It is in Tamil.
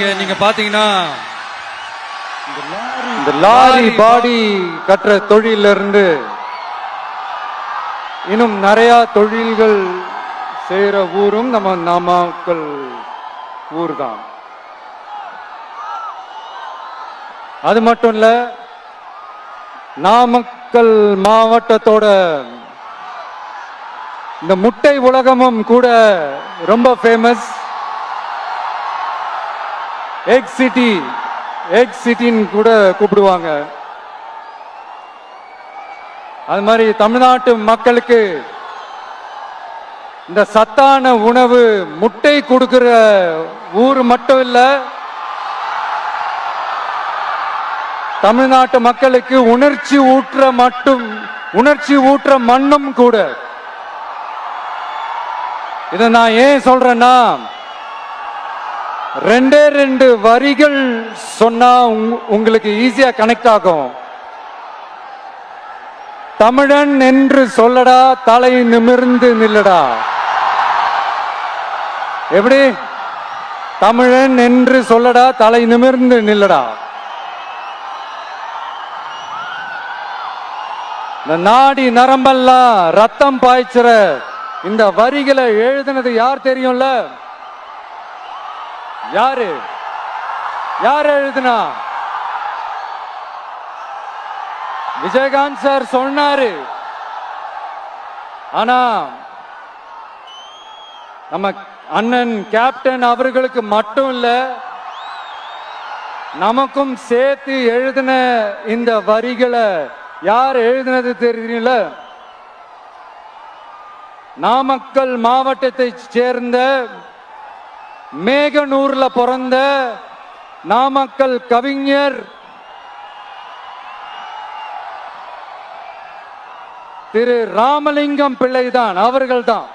இங்க நீங்க பாத்தீங்கன்னா இந்த லாரி பாடி கட்டுற தொழில இருந்து இன்னும் நிறைய தொழில்கள் செய்யற ஊரும் நம்ம நாமக்கல் ஊர் தான் அது மட்டும் இல்ல நாமக்கல் மாவட்டத்தோட இந்த முட்டை உலகமும் கூட ரொம்ப ஃபேமஸ் எக் சிட்டி எக் சிட்டின்னு கூட கூப்பிடுவாங்க. அது மாதிரி தமிழ்நாட்டு மக்களுக்கு இந்த சத்தான உணவு முட்டை கொடுக்கிற ஊர் மட்டும் இல்லை தமிழ்நாட்டு மக்களுக்கு உணர்ச்சி ஊற்ற மட்டும் உணர்ச்சி ஊற்ற மண்ணும் கூட. இதை நான் ஏன் சொல்றேன்னா ரெண்டே ரெண்டு வரிகள் சொன்னா உங்களுக்கு ஈஸியா கனெக்ட் ஆகும். தமிழன் என்று சொல்லடா தலை நிமிர்ந்து நில்லடா. எப்படி? தமிழன் என்று சொல்லடா தலை நிமிர்ந்து நில்லடா. இந்த நாடி நரம்பெல்லாம் ரத்தம் பாய்ச்சுற இந்த வரிகளை எழுதுனது யார் தெரியும்ல? யாரு? யார் எழுதுனா? விஜயகாந்த் சார் சொன்னாரு. ஆனா நம்ம அண்ணன் கேப்டன் அவர்களுக்கு மட்டும் இல்ல நமக்கும் சேர்த்து எழுதின இந்த வரிகளை யார் எழுதினது தெரியல நாமக்கல் மாவட்டத்தை சேர்ந்த மேகனூர்ல பிறந்த நாமக்கல் கவிஞர் திரு ராமலிங்கம் பிள்ளைதான் அவர்கள்தான்.